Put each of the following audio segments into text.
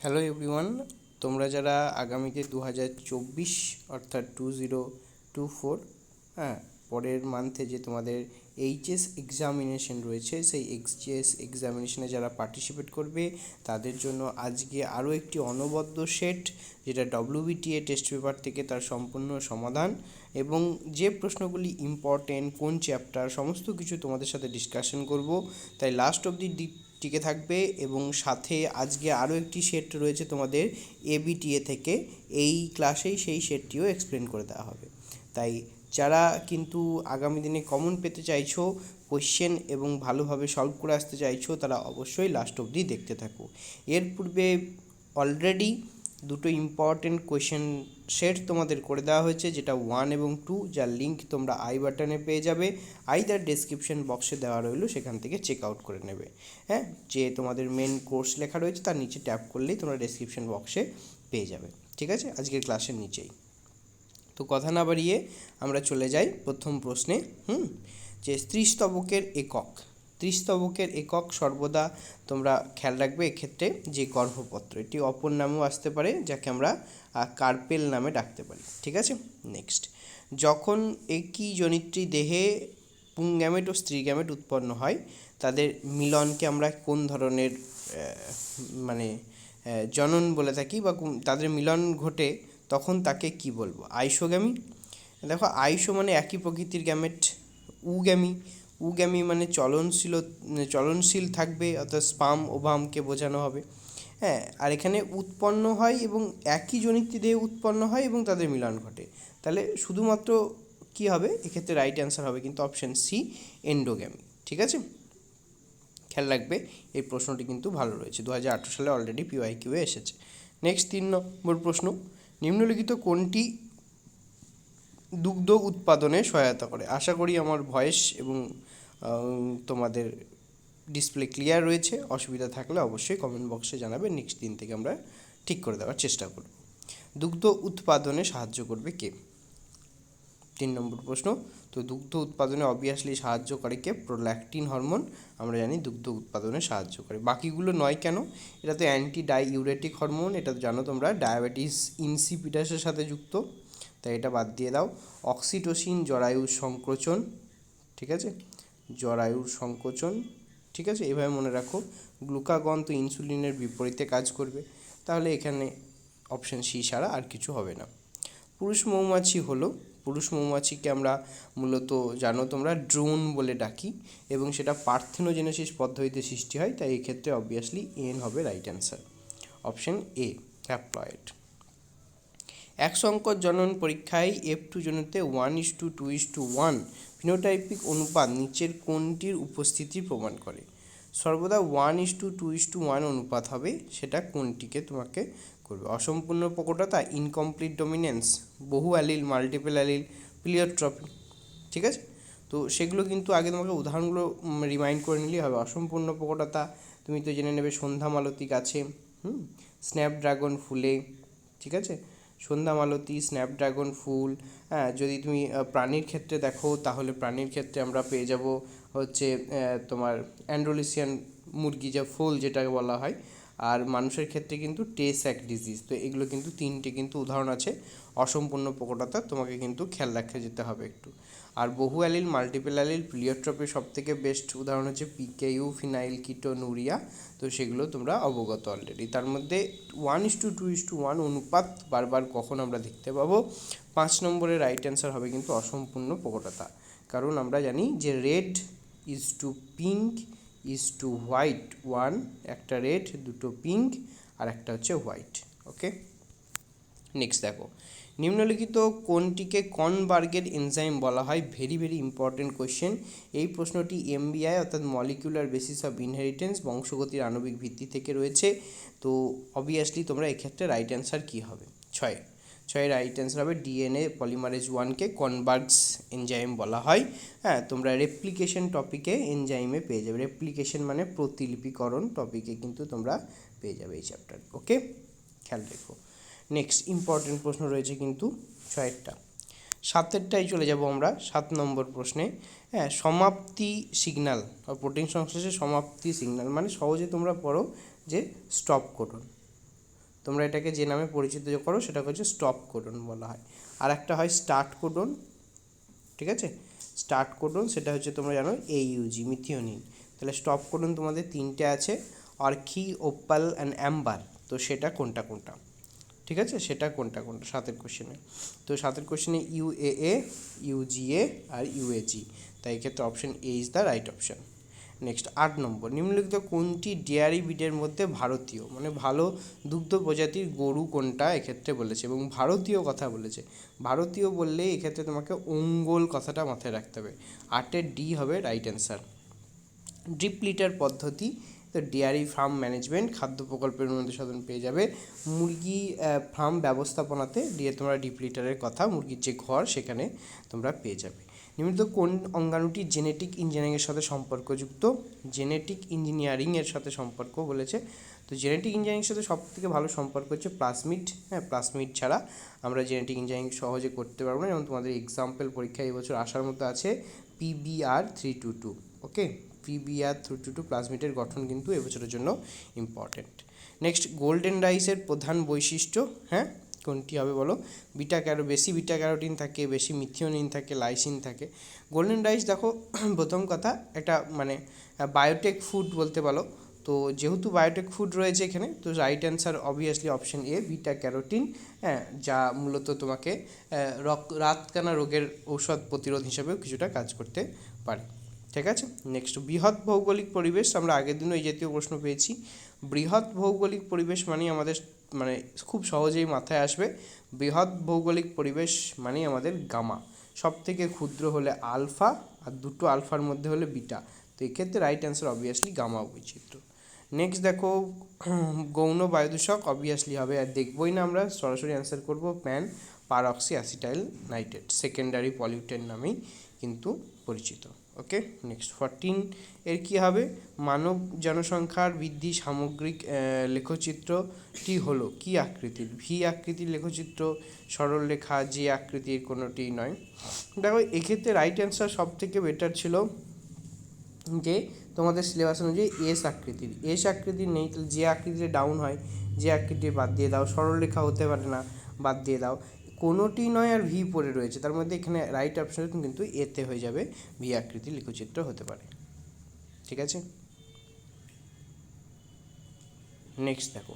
Hello everyone তোমরা যারা আগামীতে দু হাজার চব্বিশ অর্থাৎ টু জিরো টু ফোর হ্যাঁ পরের মান্থে যে তোমাদের এইচএস এক্সামিনেশন রয়েছে, সেই এইচএস এক্সামিনেশনে যারা পার্টিসিপেট করবে, তাদের জন্য আজকে আরও একটি অনবদ্য সেট যেটা ডব্লিউবিটিএ টেস্ট পেপার থেকে তার সম্পূর্ণ সমাধান এবং যে প্রশ্নগুলি ইম্পর্টেন্ট কোন চ্যাপ্টার সমস্ত কিছু তোমাদের সাথে ডিসকাশন করব। তাই লাস্ট অবধি টিকে থাকবে এবং সাথে আজকে আরও একটি সেট রয়েছে তোমাদের এবিটিএ থেকে। এই ক্লাসেই সেই সেটটিও এক্সপ্লেন করে দেওয়া হবে। তাই যারা কিন্তু আগামী দিনে কমন পেতে চাইছো কোশ্চেন এবং ভালোভাবে সলভ করে আসতে চাইছো, তারা অবশ্যই লাস্ট অবধি দেখতে থাকো। এর পূর্বে অলরেডি দুটো ইম্পর্টেন্ট কোয়েশ্চেন সেট তোমাদের করে দেওয়া হয়েছে, যেটা ওয়ান এবং টু যার লিঙ্ক তোমরা আই বাটনে পেয়ে যাবে। আই আইদার ডেসক্রিপশন বক্সে দেওয়া রইল, সেখান থেকে চেক আউট করে নেবে। হ্যাঁ যে তোমাদের মেন কোর্স লেখা রয়েছে, তার নিচে ট্যাপ করলেই তোমরা ডেসক্রিপশন বক্সে পেয়ে যাবে। ঠিক আছে? আজকের ক্লাসের নিচেই। তো কথা না বাড়িয়ে আমরা চলে যাই প্রথম প্রশ্নে। হুম? যে স্ত্রীস্তবকের একক। ত্রিস্তবকের একক সর্বদা তোমরা খেয়াল রাখবে এক্ষেত্রে যে গর্ভপত্র। এটি অপর নামেও আসতে পারে, যাকে আমরা কার্পেল নামে ডাকতে পারি। ঠিক আছে? নেক্সট যখন একই জনিত্রী দেহে পুংগ্যামেট ও স্ত্রী গ্যামেট উৎপন্ন হয়, তাদের মিলনকে আমরা কোন ধরনের মানে জনন বলে থাকি বা তাদের মিলন ঘটে, তখন তাকে কি বলব? আইসোগ্যামি? দেখো, আইসো মানে একই প্রকৃতির গ্যামেট, উগ্যামি। উগ্যামি মানে চলনশীল চলনশীল থাকবে, অর্থাৎ স্পাম ওভামকে বোঝানো হবে। হ্যাঁ আর এখানে উৎপন্ন হয় এবং একই জনিত্রী দেহে উৎপন্ন হয় এবং তাদের মিলন ঘটে। তাহলে শুধুমাত্র কি হবে? এক্ষেত্রে রাইট অ্যান্সার হবে কিন্তু অপশান সি এন্ডোগ্যামি ঠিক আছে? খেয়াল রাখবে, এই প্রশ্নটি কিন্তু ভালো রয়েছে। দু হাজার আঠেরো সালে অলরেডি পিওয়াই কিউয়ে এসেছে। নেক্সট তিন নম্বর প্রশ্ন, নিম্নলিখিত কোনটি দুগ্ধ উৎপাদনে সহায়তা করে? আশা করি আমার ভয়েস এবং তোমাদের ডিসপ্লে ক্লিয়ার রয়েছে। অসুবিধা থাকলে অবশ্যই কমেন্ট বক্সে জানাবে। নেক্সট দিন থেকে আমরা ঠিক করে দেওয়ার চেষ্টা করব। দুগ্ধ উৎপাদনে সাহায্য করবে কে? তিন নম্বর প্রশ্ন, তো দুগ্ধ উৎপাদনে অবভিয়াসলি সাহায্য করে কে? প্রোল্যাকটিন হরমোন আমরা জানি দুগ্ধ উৎপাদনে সাহায্য করে। বাকিগুলো নয় কেন? এটা তো অ্যান্টি ডাই ইউরেটিক হরমোন এটা তো জানো তোমরা ডায়াবেটিস ইনসিপিটাসের সাথে যুক্ত। তাই এটা বাদ দিয়ে দাও। অক্সিটোসিন জরায়ুর সংকোচন, ঠিক আছে? জরায়ুর সংকোচন, ঠিক আছে? এভাবে মনে রাখো। গ্লুকাগন তো ইনসুলিনের বিপরীতে কাজ করবে। তাহলে এখানে অপশান সি ছাড়া আর কিছু হবে না। পুরুষ মৌমাছি হলো, পুরুষ মৌমাছিকে আমরা মূলত জানো তোমরা, ড্রোন বলে ডাকি এবং সেটা পার্থেনোজেনেসিস পদ্ধতিতে সৃষ্টি হয়, তাই এক্ষেত্রে অবভিয়াসলি এন হবে right answer option A haploid এক সংকট জনন পরীক্ষায় F two জনতে one is to two is to one phenotypic অনুপাত নিচের কোনটির উপস্থিতি প্রমাণ করে? সর্বদা one is to two is to one অনুপাত হবে, সেটা কোনটিকে তোমাকে করবে? অসম্পূর্ণ প্রকটতা ইনকমপ্লিট ডমিনেন্স বহু অ্যালিল মাল্টিপল অ্যালিল প্লিওট্রপি ঠিক আছে? তো সেগুলো কিন্তু আগে তোমাকে উদাহরণগুলো রিমাইন্ড করে নিলেই হবে। অসম্পূর্ণ প্রকটতা, তুমি তো জেনে নেবে সন্ধ্যা মালতী গাছে হুম? স্ন্যাপড্রাগন ফুলে, ঠিক আছে? সন্ধ্যা মালতি, স্ন্যাপড্রাগন ফুল হ্যাঁ যদি তুমি প্রাণীর ক্ষেত্রে দেখো, তাহলে প্রাণীর ক্ষেত্রে আমরা পেয়ে যাব হচ্ছে তোমার অ্যান্ড্রোলিসিয়ান মুরগি যা ফুল যেটাকে বলা হয়, আর মানুষের ক্ষেত্রে কিন্তু টেস্যাক ডিজিজ। তো এগুলো কিন্তু তিনটে কিন্তু উদাহরণ আছে। অসম্পূর্ণ প্রকটতা তোমাকে কিন্তু খেয়াল রাখতে যেতে হবে একটু। আর বহু অ্যালিল মাল্টিপল অ্যালিল প্লিওট্রপি সব থেকে বেস্ট উদাহরণ হচ্ছে পিকেইউ ফিনাইল কিটোনুরিয়া তো সেগুলো তোমরা অবগত অলরেডি তার মধ্যে one is two two is two one অনুপাত বারবার কখন আমরা দেখতে পাবো? পাঁচ নম্বরের রাইট অ্যান্সার হবে কিন্তু অসম্পূর্ণ প্রকটতা কারণ আমরা জানি যে red is two pink is two white one একটা রেড দুটো পিঙ্ক আর একটা হচ্ছে হোয়াইট ওকে নেক্সট দেখো। নিম্নলিখিত কোনটিকে কনবার্গের এনজাইম বলা হয়? ভেরি ভেরি ইম্পর্টেন্ট কোয়েশ্চেন এই প্রশ্নটি এমবিআই অর্থাৎ মলিকুলার বেসিস অফ ইনহেরিটেন্স বংশগতির আণবিক ভিত্তি থেকে রয়েছে। তো অবভিয়াসলি তোমরা এক্ষেত্রে রাইট অ্যান্সার কী হবে? ছয়। ছয় রাইট অ্যান্সার হবে ডিএনএ পলিমারেজ ওয়ানকে কনভার্টস এনজাইম বলা হয়। হ্যাঁ তোমরা রেপ্লিকেশন টপিকে এনজাইমে পেয়ে যাবে। রেপ্লিকেশন মানে প্রতিলিপিকরণ টপিকে কিন্তু তোমরা পেয়ে যাবে এই চ্যাপ্টার ওকে খেয়াল রেখো। নেক্সট ইম্পর্টেন্ট প্রশ্ন রয়েছে কিন্তু ছয়েরটা। সাতেরটাই চলে যাব আমরা সাত নম্বর প্রশ্নে। হ্যাঁ সমাপ্তি সিগনাল প্রোটিন সংশ্লেষের সমাপ্তি সিগনাল মানে সহজে তোমরা পড়ো যে স্টপ কোডন তোমরা এটাকে যে নামে পরিচিত করো সেটাকে হচ্ছে স্টপ কোডন বলা হয়। আর একটা হয় স্টার্ট কোডন ঠিক আছে? স্টার্ট কোডন সেটা হচ্ছে তোমরা জানো এইউজি মিথিওনিন তাহলে স্টপ কোডন তোমাদের তিনটে আছে অর্কি ওপাল অ্যান্ড অ্যাম্বার তো সেটা কোনটা কোনটা? ঠিক আছে? সেটা কোনটা? কোনটা? সাতের কোশ্চেনে তো সাতের কোশ্চেনে ইউ ইউএএ ইউজিএ আর ইউএজি তাই এক্ষেত্রে option A is the right option next আট নম্বর। নিম্নলিখিত কোনটি ডেয়ারি ব্রিডের মধ্যে ভারতীয়? মানে ভালো দুগ্ধ প্রজাতির গরু কোনটা এক্ষেত্রে বলেছে? এবং ভারতীয় কথা বলেছে। ভারতীয় বললে এক্ষেত্রে তোমাকে অঙ্গল কথাটা মাথায় রাখতে হবে। আটের ডি হবে রাইট অ্যান্সার ড্রিপ লিটার পদ্ধতি তো ডেয়ারি ফার্ম ম্যানেজমেন্ট খাদ্য প্রকল্পের উন্নতি সাধন পেয়ে যাবে। মুরগি ফার্ম ব্যবস্থাপনাতে দিয়ে তোমরা ডিপ লিটারের কথা, মুরগির যে ঘর, সেখানে তোমরা পেয়ে যাবে। নিম্নিত কোন অঙ্গাণুটি জেনেটিক ইঞ্জিনিয়ারিংয়ের সাথে সম্পর্কযুক্ত? জেনেটিক ইঞ্জিনিয়ারিংয়ের সাথে সম্পর্ক বলেছে। তো জেনেটিক ইঞ্জিনিয়ারিংয়ের সাথে সব থেকে ভালো সম্পর্ক হচ্ছে প্লাসমিড হ্যাঁ প্লাসমিড ছাড়া আমরা জেনেটিক ইঞ্জিনিয়ারিং সহজে করতে পারব না। যেমন তোমাদের এক্সাম্পল পরীক্ষা এবছর আসার মতো আছে pBR three two two okay pBR three two two প্লাজমিডের গঠন কিন্তু এবছরের জন্য ইম্পর্টেন্ট নেক্সট গোল্ডেন রাইসের প্রধান বৈশিষ্ট্য হ্যাঁ? কোনটি হবে বলো? বিটা ক্যারো বেশি বিটা ক্যারোটিন থাকে, বেশি মিথিওনিন থাকে লাইসিন থাকে। গোল্ডেন রাইস দেখো, প্রথম কথা, একটা মানে বায়োটেক ফুড বলতে পারো। তো যেহেতু বায়োটেক ফুড রয়েছে এখানে, তো right answer obviously option A beta carotene হ্যাঁ যা মূলত তোমাকে রক, রাতকানা রোগের ঔষধ প্রতিরোধ হিসেবেও কিছুটা কাজ করতে পারে। ঠিক আছে? নেক্সট বৃহৎ ভৌগোলিক পরিবেশ, আমরা আগের দিনও এই জাতীয় প্রশ্ন পেয়েছি। বৃহৎ ভৌগোলিক পরিবেশ মানেই আমাদের মানে খুব সহজেই মাথায় আসবে। বৃহৎ ভৌগোলিক পরিবেশ মানেই আমাদের গামা। সব থেকে ক্ষুদ্র হলে আলফা, আর দুটো আলফার মধ্যে হলে বিটা। তো এক্ষেত্রে রাইট অ্যান্সার অবভিয়াসলি গামা বৈচিত্র্য নেক্সট দেখো, গৌণ বায়ুদূষক অবভিয়াসলি হবে, আর দেখবই না আমরা, সরাসরি অ্যান্সার করব PAN peroxyacetyl nitrate secondary pollutant নামেই কিন্তু পরিচিত। ওকে নেক্সট ফরটিন এর কী হবে? মানব জনসংখ্যার বৃদ্ধি সামগ্রিক লেখচিত্রটি হলো কি আকৃতির ভি আকৃতির লেখচিত্র সরলরেখা যে আকৃতির কোনোটি নয়। দেখো, এক্ষেত্রে রাইট অ্যান্সার সব থেকে বেটার ছিল যে তোমাদের সিলেবাস অনুযায়ী এস আকৃতির। এস আকৃতির নেই, তাহলে যে আকৃতিতে ডাউন হয়। যে আকৃতি বাদ দিয়ে দাও। সরলরেখা হতে পারে না, বাদ দিয়ে দাও। কোনোটি নয় আর ভি পড়ে রয়েছে। তার মধ্যে এখানে রাইট অপশন কিন্তু এতে হয়ে যাবে ভি আকৃতির লিখচিত্র হতে পারে। ঠিক আছে? নেক্সট দেখো।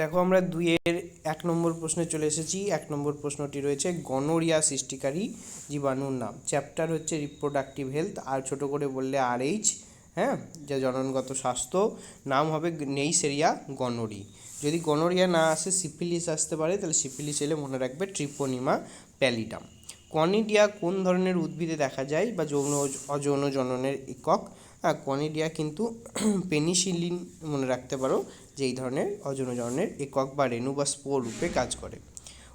দেখো আমরা দুইয়ের এক নম্বর প্রশ্নে চলে এসেছি। এক নম্বর প্রশ্নটি রয়েছে গনোরিয়া সৃষ্টিকারী জীবাণুর নাম। চ্যাপ্টার হচ্ছে রিপ্রোডাক্টিভ হেলথ আর ছোট করে বললে আর এইচ হ্যাঁ যা জননগত স্বাস্থ্য, নাম হবে নেইসেরিয়া গনোরি। যদি গনোরিয়া না আসে, সিফিলিস আসতে পারে, তাহলে সিফিলিস এলে মনে রাখবে ট্রিপোনিমা প্যালিডাম কনিডিয়া কোন ধরনের উদ্ভিদে দেখা যায় বা যৌন, অযৌন জননের একক? হ্যাঁ কনিডিয়া কিন্তু পেনিসিলিন মনে রাখতে পারো যে এই ধরনের অযৌন জননের একক বা রেণু বা স্পোর রূপে কাজ করে।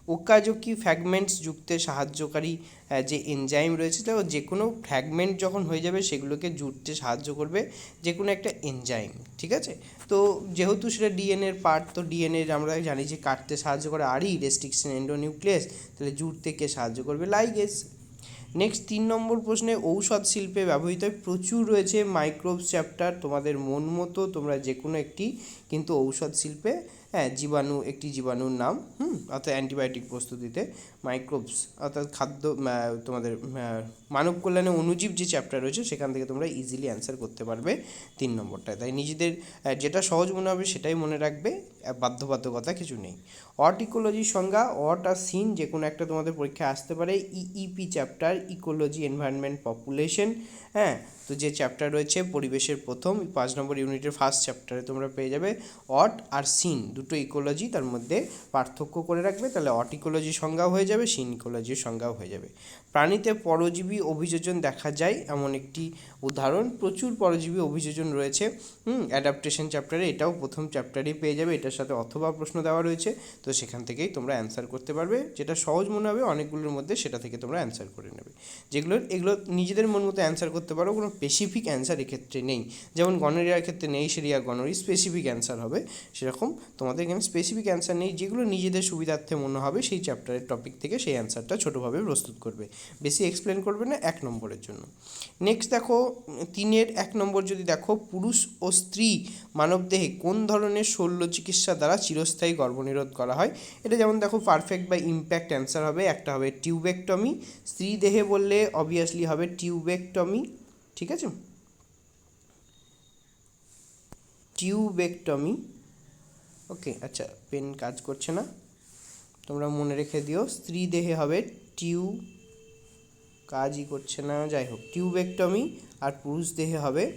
ওকাজকি ফ্র্যাগমেন্টস যুক্তে সাহায্যকারী যে এনজাইম রয়েছে, তো যে কোনো ফ্র্যাগমেন্ট যখন হয়ে যাবে, সেগুলোকে জুড়তে সাহায্য করবে যে কোনো একটা এনজাইম ঠিক আছে? তো যেহেতু সেটা ডিএনএর পার্ট তো ডিএনএ আমরা জানি যে কাটতে সাহায্য করে আরই রেস্ট্রিকশন এন্ডোনিউক্লিয়াস তাহলে জুড়তে কে সাহায্য করবে? লাইগেস নেক্সট তিন নম্বর প্রশ্নে ঔষধ শিল্পে ব্যবহৃত প্রচুর রয়েছে মাইক্রোবস চ্যাপ্টার তোমাদের মন মতো তোমরা যে কোনো একটি কিন্তু ঔষধ শিল্পে হ্যাঁ জীবাণু, একটি জীবাণুর নাম, হুম, অর্থাৎ অ্যান্টিবায়োটিক প্রস্তুতিতে মাইক্রোবস অর্থাৎ খাদ্য তোমাদের মানব কল্যাণে অনুজীব যে চ্যাপ্টার রয়েছে, সেখান থেকে তোমরা ইজিলি অ্যান্সার করতে পারবে তিন নম্বরটায়। তাই নিজেদের যেটা সহজ মনে হবে সেটাই মনে রাখবে বাধ্যবাধকতা কিছু নেই। অট সংজ্ঞা, অট আর সিন যে কোনো একটা তোমাদের পরীক্ষায় আসতে পারে EEP chapter ecology environment population হ্যাঁ তো যে চ্যাপ্টার রয়েছে, পরিবেশের প্রথম, পাঁচ নম্বর ইউনিটের ফার্স্ট চ্যাপ্টারে তোমরা পেয়ে যাবে, অট আর সিন দুটো ইকোলজি তার মধ্যে পার্থক্য করে রাখবে, তাহলে অট ইকোলজির সংজ্ঞাও হয়ে যাবে সিন ইকোলজির সংজ্ঞাও হয়ে যাবে। প্রাণীতে পরজীবী অভিযোজন দেখা যায়, এমন একটি উদাহরণ। প্রচুর পরজীবী অভিযোজন রয়েছে। হুম অ্যাডাপ্টেশন চ্যাপ্টারে এটাও প্রথম চ্যাপ্টারেই পেয়ে যাবে, এটার সাথে অথবা প্রশ্ন দেওয়া রয়েছে। তো সেখান থেকেই তোমরা অ্যান্সার করতে পারবে। যেটা সহজ মনে হবে, অনেকগুলোর মধ্যে সেটা থেকে তোমরা অ্যান্সার করে নেবে। যেগুলো, এগুলো নিজেদের মন মতো অ্যান্সার করতে পারো, কোনো স্পেসিফিক অ্যান্সার এক্ষেত্রে নেই। যেমন গনোরিয়ার ক্ষেত্রে নেই সেরিয়া গনোরি স্পেসিফিক অ্যান্সার হবে। সেরকম তোমাদের এখানে স্পেসিফিক অ্যান্সার নেই। যেগুলো নিজেদের সুবিধার্থে মনে হবে, সেই চ্যাপ্টারের টপিক থেকে সেই অ্যান্সারটা ছোটোভাবে প্রস্তুত করবে। বেশি এক্সপ্লেন করবে না, এক নম্বরের জন্য। নেক্সট দেখো, তিনের এক নম্বর যদি দেখো, পুরুষ ও স্ত্রী মানবদেহে কোন ধরনের শল্য চিকিৎসা দ্বারা চিরস্থায়ী গর্ভনিরোধ করা হয়? এটা যেমন দেখো পারফেক্ট বা ইম্প্যাক্ট অ্যান্সার হবে, একটা হবে টিউবেকটমি স্ত্রী দেহে বললে অবভিয়াসলি হবে টিউবেকটমি ঠিক আছে? টিউবেকটমি ওকে আচ্ছা পেন কাজ করছে না, তোমরা মনে রেখে দিও, স্ত্রী দেহে হবে টিউ কাজই করছে না, যাই হোক। টিউবেকটমি আর পুরুষ দেহে হবে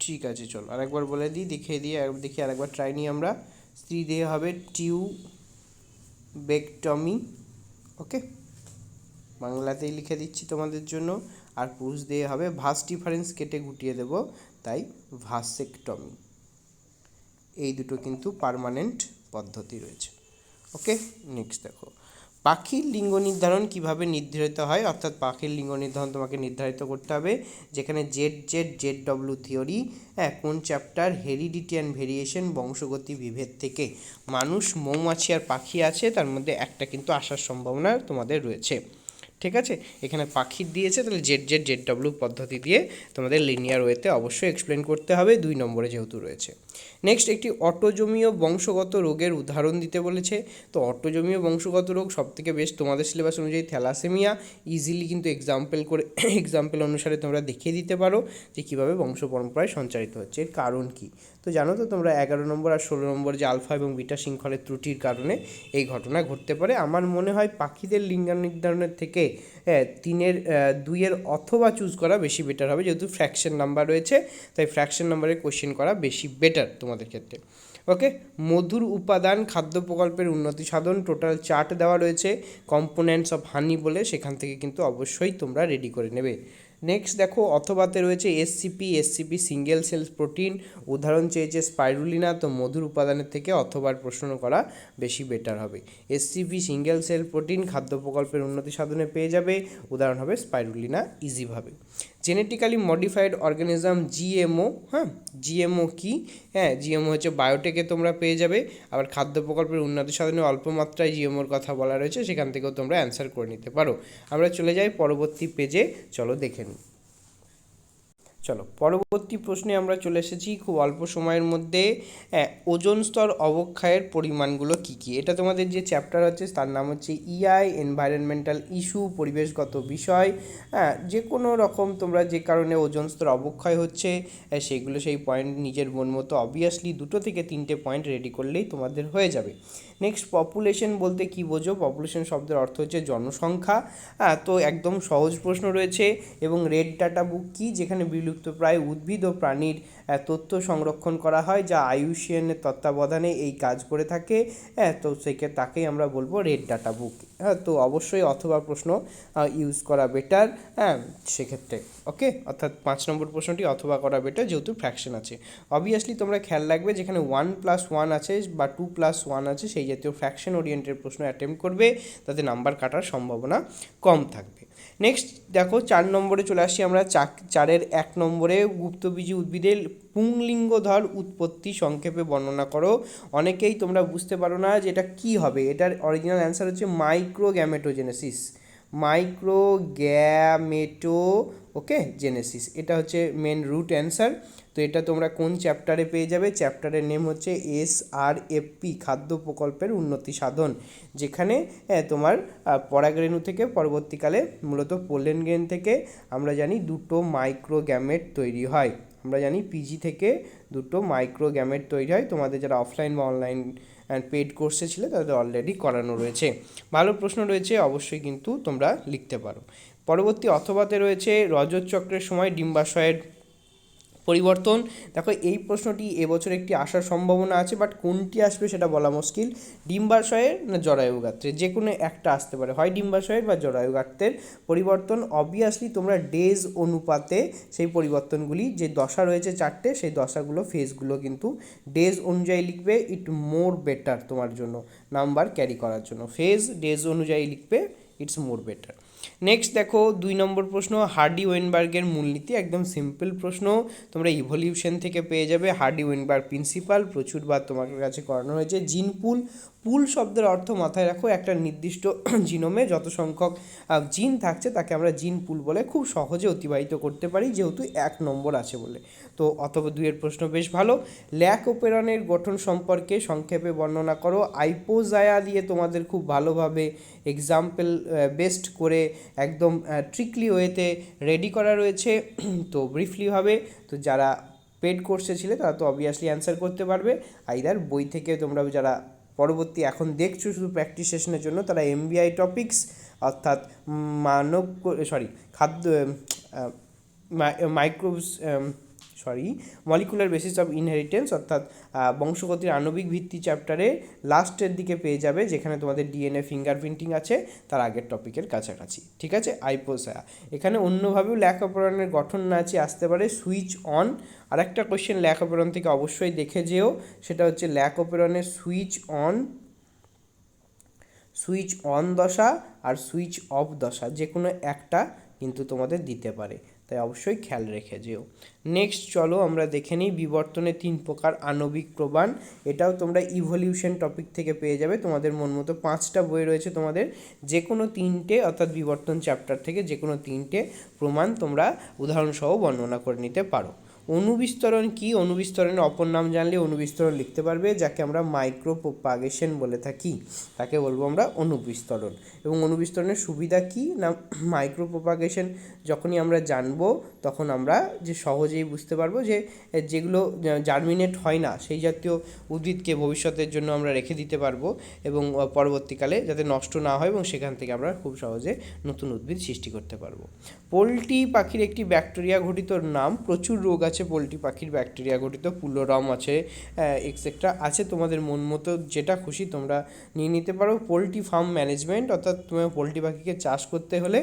ঠিক আছে, চলো। আরেকবার বলে দিই, দেখিয়ে দিই আর দেখি আরেকবার ট্রাই নিই আমরা। স্ত্রী দেহে হবে টিউ বেকটমি ওকে? বাংলাতেই লিখে দিচ্ছি তোমাদের জন্য। আর পুরুষ দেহে হবে ভাস ডিফারেন্স কেটে গুটিয়ে দেব, তাই ভাসেকটমি। এই দুটো কিন্তু পার্মানেন্ট পদ্ধতি রয়েছে। ওকে নেক্সট দেখো। পাখির লিঙ্গ নির্ধারণ কীভাবে নির্ধারিত হয়? অর্থাৎ পাখির লিঙ্গ নির্ধারণ তোমাকে নির্ধারিত করতে হবে। যেখানে Z Z Z W theory হ্যাঁ কোন চ্যাপ্টার হেরিডিটি অ্যান্ড ভেরিয়েশন বংশগতি, বিভেদ থেকে মানুষ, মৌমাছি আর পাখি আছে, তার মধ্যে একটা কিন্তু আসার সম্ভাবনা তোমাদের রয়েছে। ঠিক আছে? এখানে পাখির দিয়েছে, তাহলে জেড জেড জেড ডব্লিউ পদ্ধতি দিয়ে তোমাদের লিনিয়ার ওয়েতে অবশ্যই এক্সপ্লেন করতে হবে, দুই নম্বরে যেহেতু রয়েছে। নেক্সট একটি অটোজমীয় বংশগত রোগের উদাহরণ দিতে বলেছে। তো অটোজমীয় বংশগত রোগ সবথেকে বেশ তোমাদের সিলেবাস অনুযায়ী থ্যালাসেমিয়া ইজিলি কিন্তু এক্সাম্পল করে এক্সাম্পল অনুসারে তোমরা দেখিয়ে দিতে পারো যে কীভাবে বংশ পরম্পরায় সঞ্চারিত হচ্ছে, এর কারণ কি? তো জানো তো তোমরা এগারো নম্বর আর ষোলো নম্বর যে আলফা এবং বিটা শৃঙ্খলের ত্রুটির কারণে এই ঘটনা ঘটতে পারে। আমার মনে হয় পাখিদের লিঙ্গ নির্ধারণের থেকে হ্যাঁ, তিনের দুইয়ের অথবা চুজ করা বেশি বেটার হবে যেহেতু ফ্র্যাকশন নাম্বার রয়েছে তাই ফ্র্যাকশন নাম্বারে কোশ্চেন করা বেশি বেটার তোমাদের ক্ষেত্রে। ওকে মধুর উপাদান খাদ্য প্রকল্পের উন্নতি সাধন টোটাল চার্ট দেওয়া রয়েছে কম্পোনেন্টস অফ হানি বলে সেখান থেকে কিন্তু অবশ্যই তোমরা রেডি করে নেবে। নেক্সট দেখো অথবাতে রয়েছে SCP SCP single cells protein উদাহরণ চেয়েছে স্পাইরুলিনা তো মধুর উপাদানের থেকে অথবার প্রশ্ন করা বেশি বেটার হবে। এসসিপি সিঙ্গেল সেল প্রোটিন খাদ্য প্রকল্পের উন্নতি সাধনে পেয়ে যাবে। উদাহরণ হবে স্পাইরুলিনা ইজিভাবে জেনেটিক্যালি মডিফাইড অর্গানিজম জিএমও হ্যাঁ? জিএমও কি? হ্যাঁ জিএমও হচ্ছে বায়োটেকে তোমরা পেয়ে যাবে। আবার খাদ্য প্রকল্পের উন্নতি সাধনে অল্প মাত্রায় জিএমওর কথা বলা রয়েছে, সেখান থেকেও তোমরা অ্যান্সার করে নিতে পারো। আমরা চলে যাই পরবর্তী পেজে চলো দেখে নিই। চলো, পরবর্তী প্রশ্নে আমরা চলে এসেছি খুব অল্প সময়ের মধ্যে ওজোন স্তর অবক্ষয়ের পরিমাণগুলো কি কি? এটা তোমাদের যে চ্যাপ্টার হচ্ছে তার নাম হচ্ছে ইআই এনভায়রনমেন্টাল ইস্যু পরিবেশগত বিষয় হ্যাঁ যে কোনো রকম তোমরা যে কারণে ওজোন স্তর অবক্ষয় হচ্ছে সেগুলো সেই পয়েন্ট নিজের মন মতো অবভিয়াসলি দুটো থেকে তিনটে পয়েন্ট রেডি করলেই তোমাদের হয়ে যাবে। নেক্সট পপুলেশন বলতে কি বোঝো? পপুলেশন শব্দের অর্থ হচ্ছে জনসংখ্যা। হ্যাঁ তো একদম সহজ প্রশ্ন রয়েছে। এবং রেড ডাটা বুক কী? যেখানে বিলুপ্ত প্রায় উদ্ভিদ ও প্রাণীর তথ্য সংরক্ষণ করা হয় যা আইউসিএনের তত্ত্বাবধানে এই কাজ করে থাকে। তো সেকে, তাকেই আমরা বলব রেড ডাটা বুক। হ্যাঁ তো অবশ্যই অথবা প্রশ্ন ইউজ করা বেটার। হ্যাঁ সেক্ষেত্রে, ওকে? অর্থাৎ পাঁচ নম্বর প্রশ্নটি, অথবা করা বেটার যেহেতু ফ্র্যাকশন আছে। অবভিয়াসলি তোমরা খেয়াল রাখবে যেখানে ওয়ান প্লাস ওয়ান আছে বা টু প্লাস ওয়ান আছে, সেই জাতীয় ফ্র্যাকশন ওরিয়েন্টেড প্রশ্ন অ্যাটেম্প করবে। তাতে নাম্বার কাটার সম্ভাবনা কম থাকবে। নেক্সট দেখো, চার নম্বরে চলে আসছি আমরা। চাক- চারের এক নম্বরে গুপ্তবীজি উদ্ভিদের পুংলিঙ্গধর উৎপত্তি সংক্ষেপে বর্ণনা করো। অনেকেই তোমরা বুঝতে পারো না যে এটা কী হবে। এটার অরিজিনাল অ্যান্সার হচ্ছে মাইক্রোগ্যামেটোজেনেসিস মাইক্রোগ্যামেটো ওকে জেনেসিস এটা হচ্ছে মেন রুট অ্যান্সার তো এটা তোমরা কোন চ্যাপ্টারে পেয়ে যাবে? চ্যাপ্টারের নেম হচ্ছে এস আর এফ পি খাদ্য প্রকল্পের উন্নতি সাধন। যেখানে তোমার পরাগরেণু থেকে পরবর্তীকালে মূলত পোলেন গ্রেন থেকে আমরা জানি দুটো মাইক্রোগ্যামেট তৈরি হয়। আমরা জানি পিজি থেকে দুটো মাইক্রোগ্যামেট তৈরি হয়। তোমাদের যারা অফলাইন বা অনলাইন অ্যান্ড পেড কোর্সে ছিল, তাদের অলরেডি করানো রয়েছে। ভালো প্রশ্ন রয়েছে, অবশ্যই কিন্তু তোমরা লিখতে পারো। পরবর্তী অথবাতে রয়েছে রজত চক্রের সময় ডিম্বাশয়ের পরিবর্তন। দেখো, এই প্রশ্নটি এবছর একটি আসার সম্ভাবনা আছে বাট কোনটি আসবে সেটা বলা মুশকিল। ডিম্বাশয়ের না জরায়ু গাত্রের যে কোনো একটা আসতে পারে। হয় ডিম্বাশয়ের বা জরায়ু গাত্রের পরিবর্তন। অবভিয়াসলি তোমরা ডেজ অনুপাতে সেই পরিবর্তনগুলি, যে দশা রয়েছে চারটে, সেই দশাগুলো ফেজগুলো কিন্তু ডেজ অনুযায়ী লিখবে। ইট মোর বেটার তোমার জন্য। নাম্বার ক্যারি করার জন্য। ফেজ ডেজ অনুযায়ী লিখবে। ইটস মোর বেটার নেক্সট দেখো, দুই নম্বর প্রশ্ন, হার্ডি ওয়েনবার্গের মূলনীতি একদম সিম্পল প্রশ্ন। তোমরা ইভলিউশন থেকে পেয়ে যাবে হার্ডি ওয়েনবার্গ প্রিন্সিপাল প্রচুরবার তোমার কাছে করানো হয়েছে। জিনপুল পুল শব্দের অর্থ মাথায় রাখো, একটা নির্দিষ্ট জিনোমে যত সংখ্যক জিন থাকছে তাকে আমরা জিন পুল বলে খুব সহজে অতিবাহিত করতে পারি, যেহেতু এক নম্বর আছে বলে। তো অথবা দুইয়ের প্রশ্ন বেশ ভালো। ল্যাক ওপেরনের গঠন সম্পর্কে সংক্ষেপে বর্ণনা করো। আইপোজায়া দিয়ে তোমাদের খুব ভালোভাবে এক্সাম্পল বেস্ট করে একদম ট্রিকলি ওয়েতে রেডি করা রয়েছে। তো ব্রিফলিভাবে তো যারা পেড কোর্সে ছিলে তারা তো অবভিয়াসলি অ্যান্সার করতে পারবে। আইদার বই থেকে তোমরা যারা পরবর্তী এখন দেখছ শুধু প্র্যাকটিস সেশনের জন্য, তারা এমবিআই টপিক্স অর্থাৎ মানব সরি খাদ্য microbes sorry molecular basis of inheritance অর্থাৎ বংশগতির আণবিক ভিত্তি চ্যাপ্টারে লাস্টের দিকে পেয়ে যাবে, যেখানে তোমাদের ডিএনএ ফিঙ্গার প্রিন্টিং আছে, তার আগের টপিকের কাছাকাছি, ঠিক আছে? আইপোসায়া এখানে অন্যভাবেও ল্যাকোপরনের গঠন না আছে, আসতে পারে সুইচ অন আর একটা কোয়েশ্চেন ল্যাকোপরন থেকে অবশ্যই দেখে যেও, সেটা হচ্ছে ল্যাকোপরনের সুইচ অন সুইচ অন দশা আর সুইচ অফ দশা যে কোনো একটা কিন্তু তোমাদের দিতে পারে। তাই অবশ্যই খেয়াল রেখে যেও। নেক্সট চলো আমরা দেখে নিই বিবর্তনে তিন প্রকার আণবিক প্রমাণ এটাও তোমরা ইভলিউশন টপিক থেকে পেয়ে যাবে। তোমাদের মন মতো পাঁচটা বই রয়েছে তোমাদের। যে কোনো তিনটে, অর্থাৎ বিবর্তন চ্যাপ্টার থেকে যে কোনো তিনটে প্রমাণ তোমরা উদাহরণসহ বর্ণনা করে নিতে পারো। অনুবিস্তরণ কি? অনুবিস্তরণের অপর নাম জানলে অনুবিস্তরণ লিখতে পারবে, যাকে আমরা মাইক্রো প্রপাগেশন বলে থাকি। তাকে বলব আমরা অনুবিস্তরণ। এবং অনুবিস্তরণের সুবিধা কি? না মাইক্রো প্রপাগেশন যখনই আমরা জানব, তখন আমরা যে সহজেই বুঝতে পারব যে যেগুলো জার্মিনেট হয় না, সেই জাতীয় উদ্ভিদকে ভবিষ্যতের জন্য আমরা রেখে দিতে পারব এবং পরবর্তীকালে যাতে নষ্ট না হয় এবং সেখান থেকে আমরা খুব সহজে নতুন উদ্ভিদ সৃষ্টি করতে পারব। পোলট্রি পাখির একটি ব্যাকটেরিয়া ঘটিত নাম, প্রচুর রোগ আছে পোলট্রি পাখির ব্যাকটেরিয়া ঘটিত, পুলোরম আছে এক্সেট্রা আছে তোমাদের মন মতো যেটা খুশি তোমরা নিয়ে নিতে পারো। পোলট্রি ফার্ম ম্যানেজমেন্ট, অর্থাৎ তোমার পোলট্রি পাখিকে চাষ করতে হলে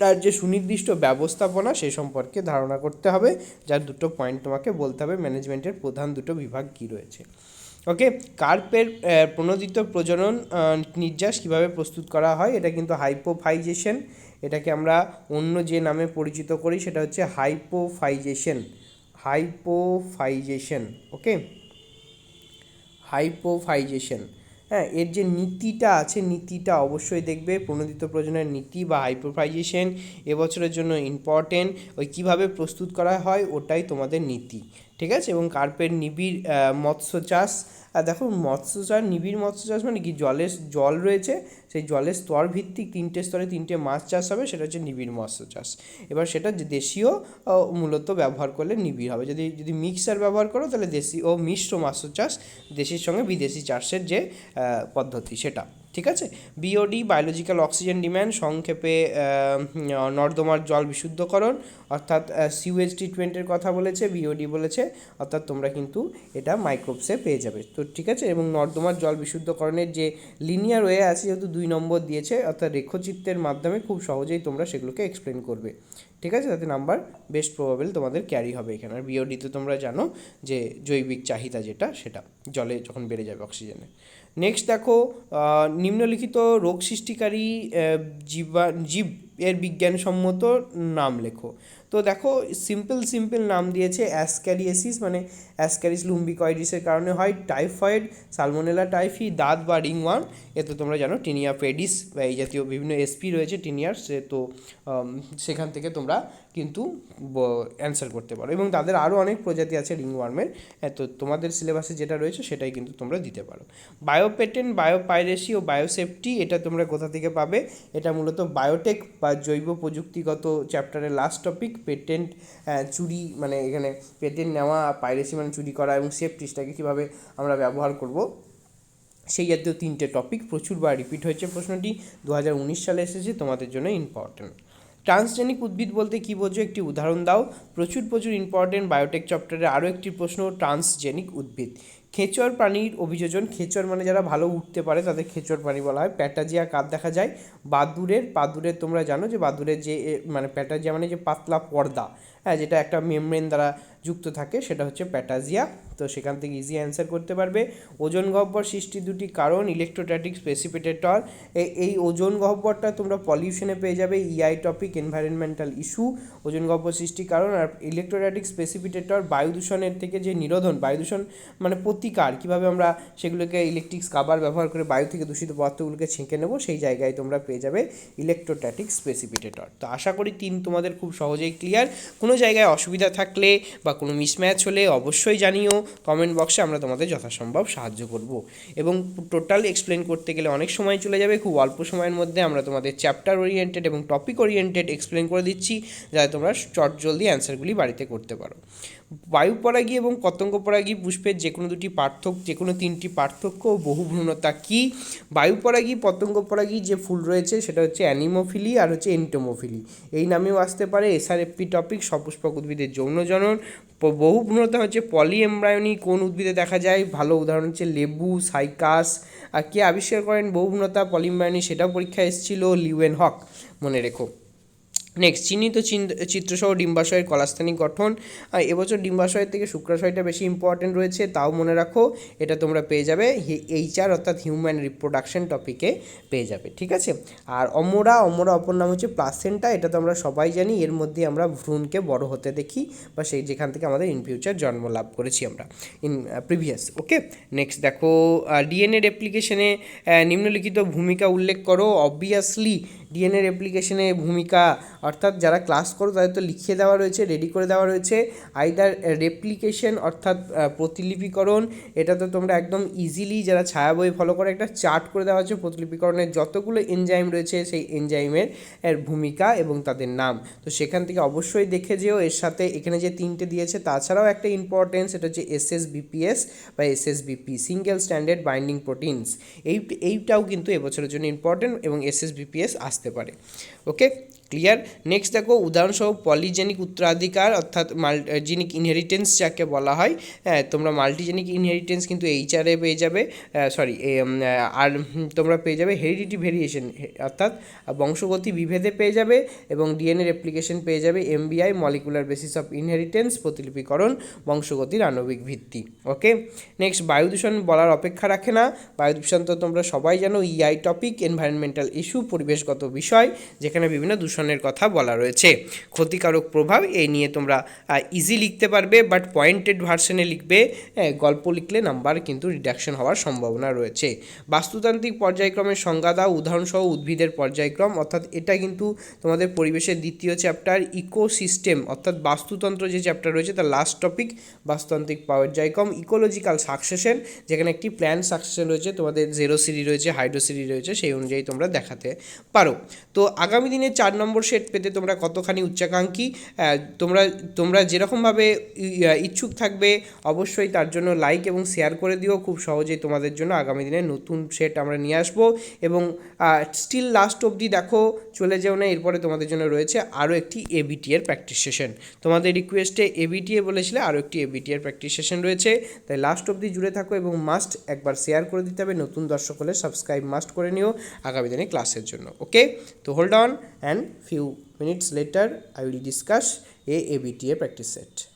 তার যে সুনির্দিষ্ট ব্যবস্থাপনা সে সম্পর্কে ধারণা করতে হবে। যার দুটো পয়েন্ট তোমাকে বলতে হবে, ম্যানেজমেন্টের প্রধান দুটো বিভাগ কী রয়েছে। ওকে কার্পের প্রণোদিত প্রজনন নির্যাস কীভাবে প্রস্তুত করা হয়, এটা কিন্তু হাইপোফাইজেশন এটাকে আমরা অন্য যে নামে পরিচিত করি সেটা হচ্ছে হাইপোফাইজেশন। হাইপোফাইজেশন, ওকে? হাইপোফাইজেশন। হ্যাঁ এর যে নীতিটা আছে, নীতিটা অবশ্যই দেখবে। প্রণোদিত প্রজনের নীতি বা হাইপোফাইজেশন এবছরের জন্য ইম্পর্টেন্ট ওই কীভাবে প্রস্তুত করা হয়, ওটাই তোমাদের নীতি। ঠিক আছে? এবং কার্পের নিবিড় মৎস্য চাষ। আর দেখো, মৎস্য চাষ, নিবিড় মৎস্য চাষ মানে কি? জলের জল রয়েছে, সেই জলের স্তর ভিত্তিক তিনটে স্তরে তিনটে মাছ চাষ হবে, সেটা হচ্ছে নিবিড় মৎস্য চাষ। এবার সেটা দেশীয় মূলত ব্যবহার করলে নিবিড় হবে। যদি যদি মিক্সার ব্যবহার করো, তাহলে দেশি ও মিশ্র মৎস্য চাষ, দেশির সঙ্গে বিদেশি চাষের যে পদ্ধতি সেটা। ঠিক আছে? বিওডি বায়োলজিক্যাল অক্সিজেন ডিম্যান্ড সংক্ষেপে নর্দমার জল বিশুদ্ধকরণ, অর্থাৎ সিউএজ ট্রিটমেন্টের কথা বলেছে বিওডি বলেছে, অর্থাৎ তোমরা কিন্তু এটা মাইক্রোবসে পেয়ে যাবে। তো ঠিক আছে? এবং নর্দমার জল বিশুদ্ধকরণের যে লিনিয়ার ওয়ে আছে, যেহেতু দুই নম্বর দিয়েছে, অর্থাৎ রেখচিত্রের মাধ্যমে খুব সহজেই তোমরা সেগুলোকে এক্সপ্লেন করবে। ঠিক আছে? তাতে নাম্বার বেস্ট প্রবাবেল তোমাদের ক্যারি হবে এখানে। আর বিওডিতে তোমরা জানো যে জৈবিক চাহিদা যেটা, সেটা জলে যখন বেড়ে যাবে অক্সিজেনে নেক্সট দেখো নিম্নলিখিত রোগ সৃষ্টিকারী জীবা জীব এর বিজ্ঞানসম্মত নাম লেখো। তো দেখো সিম্পল সিম্পল নাম দিয়েছে অ্যাসক্যারিয়েসিস মানে অ্যাসক্যারিস লুম্বিকয়েডিসের কারণে হয় টাইফয়েড সালমোনেলা টাইফি দাঁত বা রিংওয়ার্ম এ তো তোমরা জানো টিনিয়া পেডিস বা এই জাতীয় বিভিন্ন এসপি রয়েছে টিনিয়ার সে তো সেখান থেকে তোমরা কিন্তু অ্যান্সার করতে পারো। এবং তাদের আরও অনেক প্রজাতি আছে রিংওয়ার্মের হ্যাঁ, তো তোমাদের সিলেবাসে যেটা রয়েছে সেটাই কিন্তু তোমরা দিতে পারো। বায়োপেটেন বায়োপাইরেসি ও বায়োসেফটি এটা তোমরা কোথা থেকে পাবে? এটা মূলত বায়োটেক বা জৈব প্রযুক্তিগত চ্যাপ্টারের লাস্ট টপিক পেটেন্ট চুরি মানে এখানে পেটেন্ট নেওয়া পাইরেসি মানে চুরি করা এবং সেফটিসটাকে কীভাবে আমরা ব্যবহার করব, সেই জাতীয় তিনটে টপিক প্রচুরবার রিপিট হয়েছে। প্রশ্নটি দু হাজার উনিশ সালে এসেছে, তোমাদের জন্য ইম্পর্ট্যান্ট ট্রান্সজেনিক উদ্ভিদ বলতে কী বোঝো? একটি উদাহরণ দাও। প্রচুর প্রচুর ইম্পর্টেন্ট বায়োটেক চ্যাপ্টারে আরও একটি প্রশ্ন, ট্রান্সজেনিক উদ্ভিদ। খেচর প্রাণীর অভিযোজন, খেচর মানে যারা ভালো উঠতে পারে তাদের খেচর প্রাণী বলা হয়। প্যাটাজিয়া কাপ দেখা যায়? বাদুরের। বাদুরের তোমরা জানো যে বাদুরের যে মানে প্যাটাজিয়া মানে যে পাতলা পর্দা হ্যাঁ যেটা একটা মেমব্রেন দ্বারা যুক্ত থাকে, সেটা হচ্ছে প্যাটাজিয়া তো সেখান থেকে ইজি অ্যান্সার করতে পারবে। ওজন গহ্বর সৃষ্টির দুটি কারণ ইলেকট্রোস্ট্যাটিক প্রেসিপিটেটর এই ওজন গহ্বরটা তোমরা পলিউশনে পেয়ে যাবে ইআই টপিক এনভায়রনমেন্টাল ইস্যু ওজন গহ্বর সৃষ্টির কারণ আর ইলেকট্রোস্ট্যাটিক প্রেসিপিটেটর বায়ু দূষণের থেকে যে নিরোধন, বায়ু দূষণ মানে প্রতিকার, কীভাবে আমরা সেগুলোকে ইলেকট্রিক কাবার ব্যবহার করে বায়ু থেকে দূষিত পদার্থগুলোকে ছেঁকে নেব, সেই জায়গায় তোমরা পেয়ে যাবে ইলেকট্রোস্ট্যাটিক স্পেসিপিটেটর তো আশা করি তিন তোমাদের খুব সহজেই ক্লিয়ার কোনো জায়গায় অসুবিধা থাকলে বা কোনো মিসম্যাচ হলে অবশ্যই জানিও। কমেন্ট বক্সে আমরা তোমাদের যথাসম্ভব সাহায্য করব। এবং টোটাল এক্সপ্লেন করতে গেলে অনেক সময় চলে যাবে। খুব অল্প সময়ের মধ্যে আমরা তোমাদের চ্যাপ্টার ওরিয়েন্টেড এবং টপিক ওরিয়েন্টেড এক্সপ্লেন করে দিচ্ছি। যাতে তোমরা চট জলদি অ্যান্সারগুলি বাড়িতে করতে পারো। বায়ু পরাগী এবং পতঙ্গ পরাগী পুষ্পের যে কোনো দুটি পার্থক্য, যে কোনো তিনটি পার্থক্য ও বহুভ্রূণতা কী? বায়ু পরাগী পতঙ্গ পরাগী যে ফুল রয়েছে সেটা হচ্ছে অ্যানিমোফিলি আর হচ্ছে এন্টোমোফিলি। এই নামেও আসতে পারে এসআরএফপি টপিক সপুষ্পক উদ্ভিদের যৌন জনন। বহুভ্রূণতা হচ্ছে পলি এমব্রায়নি কোন উদ্ভিদে দেখা যায়? ভালো উদাহরণ হচ্ছে লেবু, সাইকাস। আর কে আবিষ্কার করেন বহুভ্রূণতা পলিএমব্রায়নি সেটাও পরীক্ষা এসেছিল লিউয়েন হক। মনে রেখো। নেক্সট চিহ্নিত চিত্রসহ ডিম্বাশয়ের কলাস্থানিক গঠন। এবছর ডিম্বাশয়ের থেকে শুক্রাশয়টা বেশি ইম্পর্টেন্ট রয়েছে, তাও মনে রাখো, এটা তোমরা পেয়ে যাবে। এইচআর অর্থাৎ হিউম্যান রিপ্রোডাকশন টপিকে পেয়ে যাবে, ঠিক আছে? আর অমরা অমরা অপর নাম হচ্ছে প্লাসেন্টা এটা তো আমরা সবাই জানি, এর মধ্যে আমরা ভ্রূণকে বড় হতে দেখি বা সেই যেখান থেকে আমাদের ইন ফিউচার জন্ম লাভ করেছি আমরা ইন প্রিভিয়াস ওকে নেক্সট দেখো ডিএনএ রেপ্লিকেশনে নিম্নলিখিত ভূমিকা উল্লেখ করো। অবভিয়াসলি ডিএনএ রেপ্লিকেশনে ভূমিকা, অর্থাৎ যারা ক্লাস করো তাদের তো লিখিয়ে দেওয়া রয়েছে রেডি করে দেওয়া রয়েছে। আইদার রেপ্লিকেশন অর্থাৎ প্রতিলিপিকরণ, এটা তো তোমরা একদম ইজিলি যারা ছায়া বই ফলো করে, একটা চার্ট করে দেওয়া হচ্ছে প্রতিলিপিকরণের। যতগুলো এনজাইম রয়েছে, সেই এনজাইমের এর ভূমিকা এবং তাদের নাম। তো সেখান থেকে অবশ্যই দেখে যেও, এর সাথে এখানে যে তিনটে দিয়েছে, তাছাড়াও একটা ইম্পর্টেন্স এটা হচ্ছে এস এস বিপিএস বা S S BP single standard binding proteins এই, এইটাও কিন্তু এবছরের জন্য ইম্পর্টেন্ট এবং এস এস বিপিএস আসতে পারে ওকে ক্লিয়ার নেক্সট দেখো উদাহরণসহ পলিজেনিক উত্তরাধিকার, অর্থাৎ মাল্টিজেনিক ইনহেরিটেন্স যাকে বলা হয় হ্যাঁ তোমরা মাল্টিজেনিক ইনহেরিটেন্স কিন্তু এইচআরে পেয়ে যাবে সরি আর তোমরা পেয়ে যাবে হেরিডিটি ভেরিয়েশন অর্থাৎ বংশগতি বিভেদে পেয়ে যাবে এবং ডিএনএ রেপ্লিকেশন পেয়ে যাবে MBI molecular basis of inheritance প্রতিলিপিকরণ বংশগতির আণবিক ভিত্তি ওকে নেক্সট বায়ু দূষণ বলার অপেক্ষা রাখে না। বায়ু দূষণ তো তোমরা সবাই জানো ইআই টপিক এনভায়রনমেন্টাল ইস্যু পরিবেশগত বিষয়, যেখানে বিভিন্ন দূষণের কথা বলা রয়েছে। ক্ষতিকারক প্রভাব এই নিয়ে তোমরা ইজি লিখতে পারবে বাট পয়েন্টেড ভার্সনে লিখবে গল্প লিখলে নাম্বার কিন্তু রিডাকশন হওয়ার সম্ভাবনা রয়েছে। বাস্তুতান্ত্রিক পর্যায়ক্রমের সংজ্ঞা দাও, উদাহরণসহ উদ্ভিদের পর্যায়ক্রম, অর্থাৎ এটা কিন্তু তোমাদের পরিবেশের দ্বিতীয় চ্যাপ্টার ইকোসিস্টেম অর্থাৎ বাস্তুতন্ত্র যে চ্যাপ্টার রয়েছে, তার লাস্ট টপিক বাস্তুতান্ত্রিক পর্যায়ক্রম ইকোলজিক্যাল সাকসেশন যেখানে একটি প্ল্যান সাকসেশন রয়েছে, তোমাদের জেরো সিরি রয়েছে হাইড্রো সিরি রয়েছে, সেই অনুযায়ী তোমরা দেখাতে পারো। তো আগামী দিনে চার নম্বর সেট পেতে তোমরা কতখানি উচ্চাকাঙ্ক্ষী তোমরা তোমরা যেরকমভাবে ইচ্ছুক থাকবে, অবশ্যই তার জন্য লাইক এবং শেয়ার করে দিও। খুব সহজেই তোমাদের জন্য আগামী দিনে নতুন সেট আমরা নিয়ে আসব। এবং স্টিল লাস্ট অবধি দেখো, চলে যেও না, এরপরে তোমাদের জন্য রয়েছে আরও একটি এবিটি এর প্র্যাকটিস সেশন তোমাদের রিকোয়েস্টে এবিটিএ বলেছিলে, আরও একটি এবিটি এর প্র্যাকটিস সেশন রয়েছে। তাই লাস্ট অবধি জুড়ে থাকো এবং মাস্ট একবার শেয়ার করে দিতে হবে। নতুন দর্শক হলে সাবস্ক্রাইব মাস্ট করে নিও আগামী দিনে ক্লাসের জন্য। ওকে তো hold on and few minutes later I will discuss AABTA practice set.